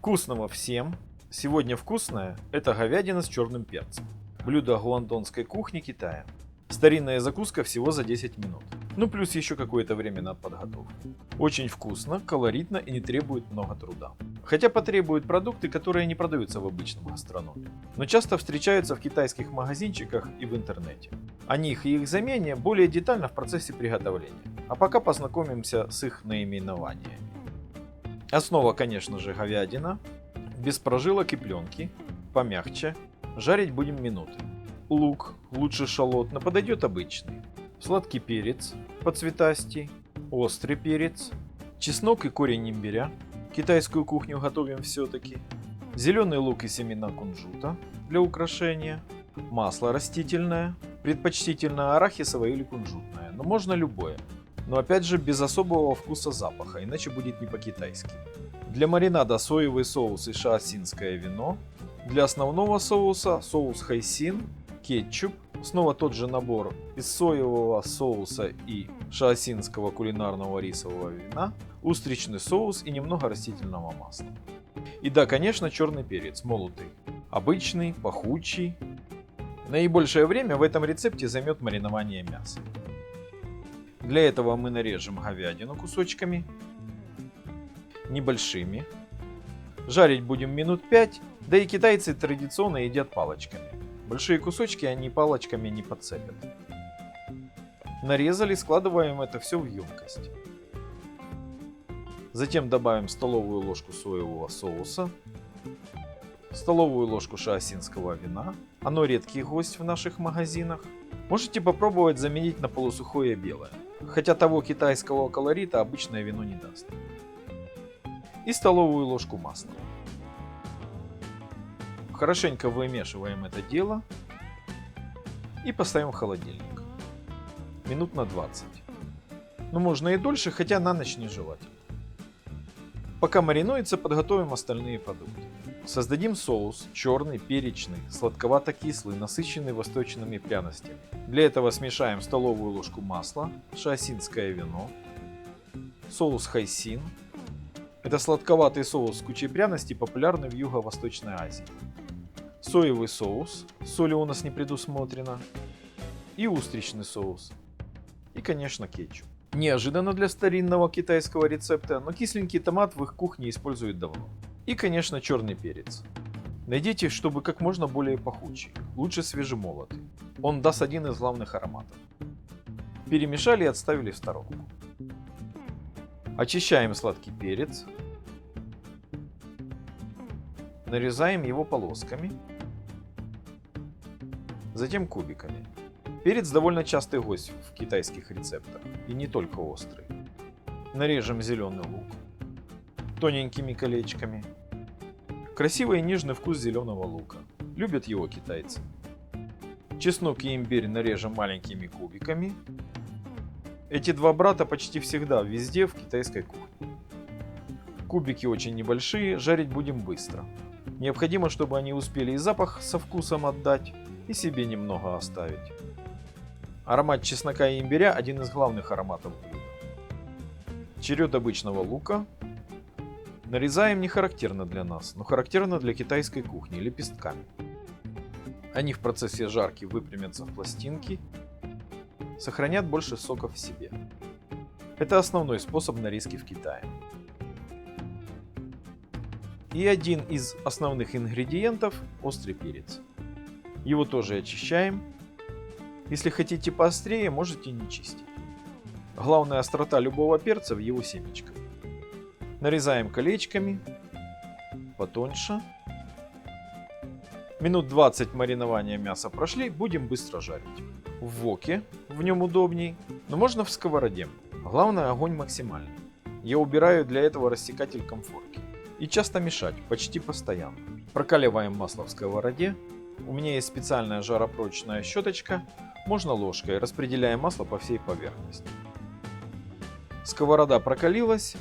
Вкусного всем! Сегодня вкусное – это говядина с черным перцем. Блюдо гуандонской кухни Китая. Старинная закуска всего за 10 минут. Ну плюс еще какое-то время на подготовку. Очень вкусно, колоритно и не требует много труда. Хотя потребует продукты, которые не продаются в обычном гастрономе, но часто встречаются в китайских магазинчиках и в интернете. О них и их замене более детально в процессе приготовления. А пока познакомимся с их наименованиями. Основа, конечно же, говядина, без прожилок и пленки, помягче. Жарить будем минуты. Лук, лучше шалот, но подойдет обычный. Сладкий перец, подцветастий, острый перец, чеснок и корень имбиря. Китайскую кухню готовим все-таки. Зеленый лук и семена кунжута для украшения. Масло растительное, предпочтительно арахисовое или кунжутное, но можно любое. Но опять же без особого вкуса запаха, иначе будет не по-китайски. Для маринада соевый соус и шаосинское вино. Для основного соуса соус хайсин, кетчуп, снова тот же набор из соевого соуса и шаосинского кулинарного рисового вина, устричный соус и немного растительного масла. И да, конечно, черный перец, молотый. Обычный, пахучий. Наибольшее время в этом рецепте займет маринование мяса. Для этого мы нарежем говядину кусочками, небольшими. Жарить будем минут 5, да и китайцы традиционно едят палочками. Большие кусочки они палочками не подцепят. Нарезали, складываем это все в емкость. Затем добавим столовую ложку соевого соуса, столовую ложку шаосинского вина. Оно редкий гость в наших магазинах. Можете попробовать заменить на полусухое белое, хотя того китайского колорита обычное вино не даст и столовую ложку масла. Хорошенько вымешиваем это дело и поставим в холодильник. Минут на 20. Ну можно и дольше, хотя на ночь нежелательно. Пока маринуется, подготовим остальные продукты. Создадим соус черный, перечный, сладковато-кислый, насыщенный восточными пряностями. Для этого смешаем столовую ложку масла, шаосинское вино, соус хайсин, это сладковатый соус с кучей пряностей, популярный в Юго-Восточной Азии. Соевый соус, соли у нас не предусмотрено. И устричный соус. И, конечно, кетчуп. Неожиданно для старинного китайского рецепта, но кисленький томат в их кухне используют давно. И, конечно, черный перец. Найдите, чтобы как можно более пахучий, лучше свежемолотый. Он даст один из главных ароматов. Перемешали и отставили в сторонку. Очищаем сладкий перец. Нарезаем его полосками. Затем кубиками. Перец довольно частый гость в китайских рецептах. И не только острый. Нарежем зеленый лук тоненькими колечками. Красивый и нежный вкус зеленого лука. Любят его китайцы. Чеснок и имбирь нарежем маленькими кубиками эти два брата почти всегда везде в китайской кухне. Кубики очень небольшие, жарить будем быстро. Необходимо, чтобы они успели и запах со вкусом отдать, и себе немного оставить. Аромат чеснока и имбиря – один из главных ароматов блюда. Черед обычного лука. Нарезаем не характерно для нас, но характерно для китайской кухни лепестками. Они в процессе жарки выпрямятся в пластинки сохранят больше соков в себе. Это основной способ нарезки в Китае. И один из основных ингредиентов – острый перец. Его тоже очищаем. Если хотите поострее, можете не чистить. Главная острота любого перца в его семечках. Нарезаем колечками, потоньше. Минут 20 маринования мяса прошли, будем быстро жарить в воке, в нем удобней, но можно в сковороде. Главное огонь максимальный. Я убираю для этого рассекатель комфорки. И часто мешать, почти постоянно. Прокаливаем масло в сковороде. У меня есть специальная жаропрочная щеточка. Можно ложкой, распределяем масло по всей поверхности. Сковорода прокалилась,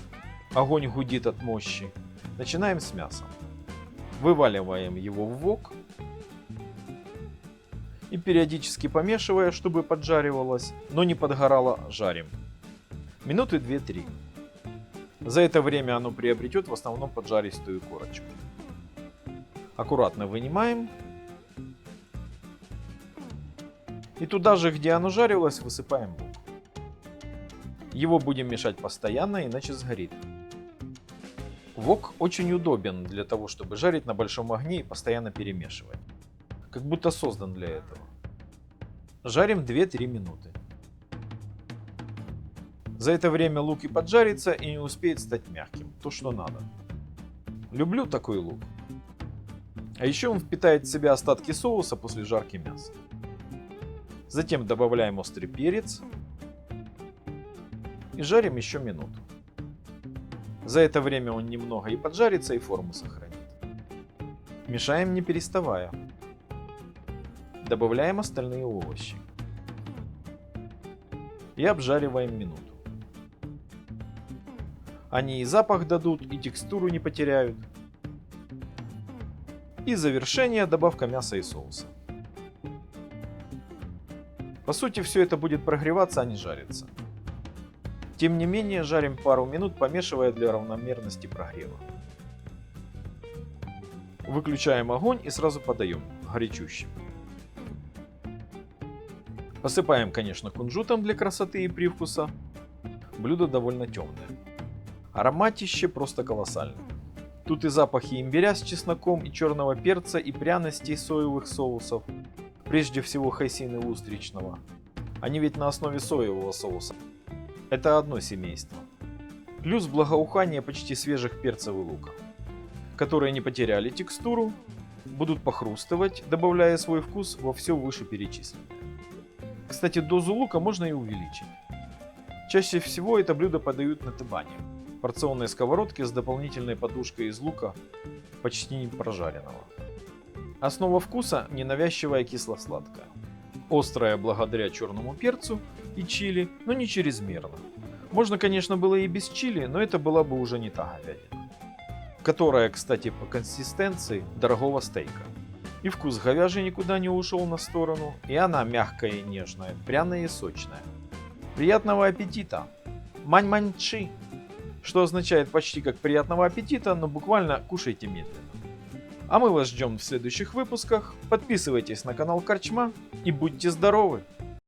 огонь гудит от мощи. Начинаем с мяса. Вываливаем его в вок и периодически помешивая, чтобы поджаривалось, но не подгорало, жарим. Минуты 2-3. За это время оно приобретет в основном поджаристую корочку. Аккуратно вынимаем. И туда же, где оно жарилось, высыпаем лук. Его будем мешать постоянно, иначе сгорит. Вок очень удобен для того, чтобы жарить на большом огне и постоянно перемешивать. Как будто создан для этого. Жарим 2-3 минуты. За это время лук и поджарится и не успеет стать мягким, то что надо. Люблю такой лук. А еще он впитает в себя остатки соуса после жарки мяса. Затем добавляем острый перец и жарим еще минуту. За это время он немного и поджарится, и форму сохранит. Мешаем не переставая. Добавляем остальные овощи. И обжариваем минуту. Они и запах дадут, и текстуру не потеряют. И завершение добавка мяса и соуса. По сути все это будет прогреваться, а не жариться. Тем не менее жарим пару минут, помешивая для равномерности прогрева. Выключаем огонь и сразу подаем, горячущим. Посыпаем, конечно, кунжутом для красоты и привкуса. Блюдо довольно темное. Ароматище просто колоссальное. Тут и запахи имбиря с чесноком, и черного перца, и пряностей соевых соусов. Прежде всего хайсины устричного. Они ведь на основе соевого соуса. Это одно семейство. Плюс благоухание почти свежих перцев и лука, которые не потеряли текстуру, будут похрустывать, добавляя свой вкус во все вышеперечисленное. Кстати, дозу лука можно и увеличить. Чаще всего это блюдо подают на тыбане, порционной сковородке с дополнительной подушкой из лука, почти не прожаренного. Основа вкуса ненавязчивая кисло-сладкая. Острая благодаря черному перцу и чили, но не чрезмерно. Можно, конечно, было и без чили, но это была бы уже не та говядина. Которая, кстати, по консистенции дорогого стейка. И вкус говяжий никуда не ушел на сторону, и она мягкая и нежная, пряная и сочная. Приятного аппетита! Мань-мань-чи! Что означает почти как приятного аппетита, но буквально кушайте медленно. А мы вас ждем в следующих выпусках. Подписывайтесь на канал Корчма и будьте здоровы!